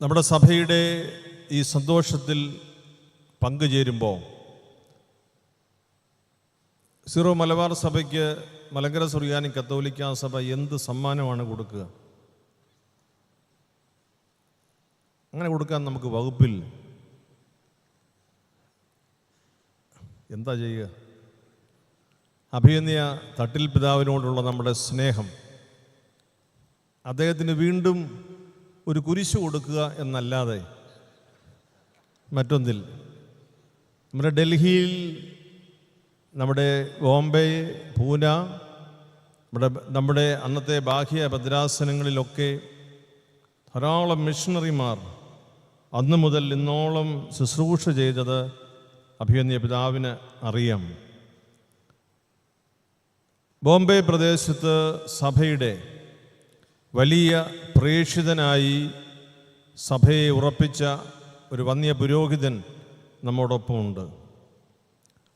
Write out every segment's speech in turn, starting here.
നമ്മുടെ സഭയുടെ ഈ സന്തോഷത്തിൽ പങ്കുചേരുമ്പോൾ സിറോ മലബാർ സഭയ്ക്ക് മലങ്കര സുറിയാനി കത്തോലിക്ക സഭ എന്ത് സമ്മാനമാണ് കൊടുക്കുക? അങ്ങനെ കൊടുക്കാൻ നമുക്ക് വകുപ്പിൽ എന്താ ചെയ്യുക? അഭിയന്യ തട്ടിൽ പിതാവിനോടുള്ള നമ്മുടെ സ്നേഹം. അദ്ദേഹത്തിന് വീണ്ടും ഒരു കുരിശ് കൊടുക്കുക എന്നല്ലാതെ മറ്റൊന്നിൽ. നമ്മുടെ ഡൽഹിയിൽ നമ്മുടെ ബോംബെ പൂന നമ്മുടെ നമ്മുടെ അന്നത്തെ ബാഹ്യ ഭദ്രാസനങ്ങളിലൊക്കെ ധാരാളം മിഷണറിമാർ അന്നു മുതൽ ഇന്നോളം ശുശ്രൂഷ ചെയ്തത് അഭിയന്യ പിതാവിന് അറിയാം. ബോംബെ പ്രദേശത്ത് സഭയുടെ വലിയ പ്രേക്ഷിതനായി സഭയെ ഉറപ്പിച്ച ഒരു വന്യ പുരോഹിതൻ നമ്മോടൊപ്പമുണ്ട്.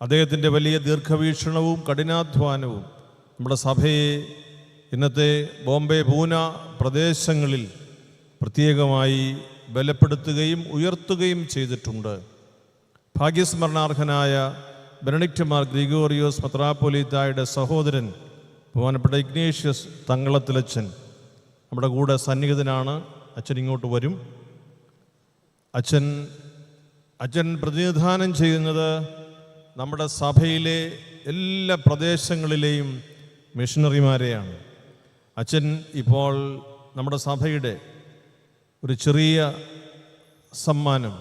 അദ്ദേഹത്തിന്റെ വലിയ ദീർഘവീക്ഷണവും കഠിനാധ്വാനവും നമ്മുടെ സഭയെ ഇന്നത്തെ ബോംബെ പൂന പ്രദേശങ്ങളിൽ പ്രത്യേകമായി ബലപ്പെടുത്തുകയും ഉയർത്തുകയും ചെയ്തിട്ടുണ്ട്. ഭാഗ്യസ്മരണാർഹനായ ബെനഡിക്റ്റുമാർ ഗ്രിഗോറിയോസ് മത്രാപ്പൊലിത്തായുടെ സഹോദരൻ ബഹുമാനപ്പെട്ട ഇഗ്നേഷ്യസ് തങ്ങളത്തിലച്ചൻ നമ്മുടെ കൂടെ സന്നിഹിതനാണ്. അച്ഛൻ ഇങ്ങോട്ട് വരും. അച്ഛൻ അച്ഛൻ പ്രതിനിധാനം ചെയ്യുന്നത് നമ്മുടെ സഭയിലെ എല്ലാ പ്രദേശങ്ങളിലെയും മിഷണറിമാരെയാണ് അച്ഛൻ ഇപ്പോൾ നമ്മുടെ സഭയുടെ ഒരു ചെറിയ സമ്മാനം.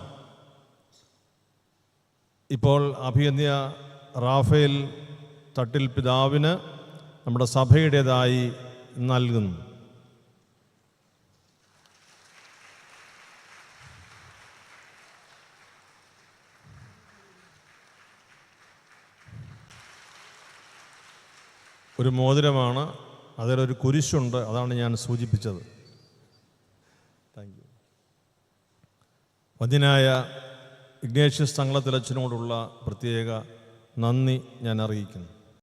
ഇപ്പോൾ അഭിയന്യ റാഫേൽ തട്ടിൽ പിതാവിന് നമ്മുടെ സഭയുടേതായി നൽകുന്നു. ഒരു മോതിരമാണ് അതിലൊരു കുരിശുണ്ട് അതാണ് ഞാൻ സൂചിപ്പിച്ചത്. താങ്ക് യു വന്യനായ ഇഗ്നേഷ്യസ് തങ്ങളത്തിലച്ഛനോടുള്ള പ്രത്യേക നന്ദി ഞാൻ അറിയിക്കുന്നു.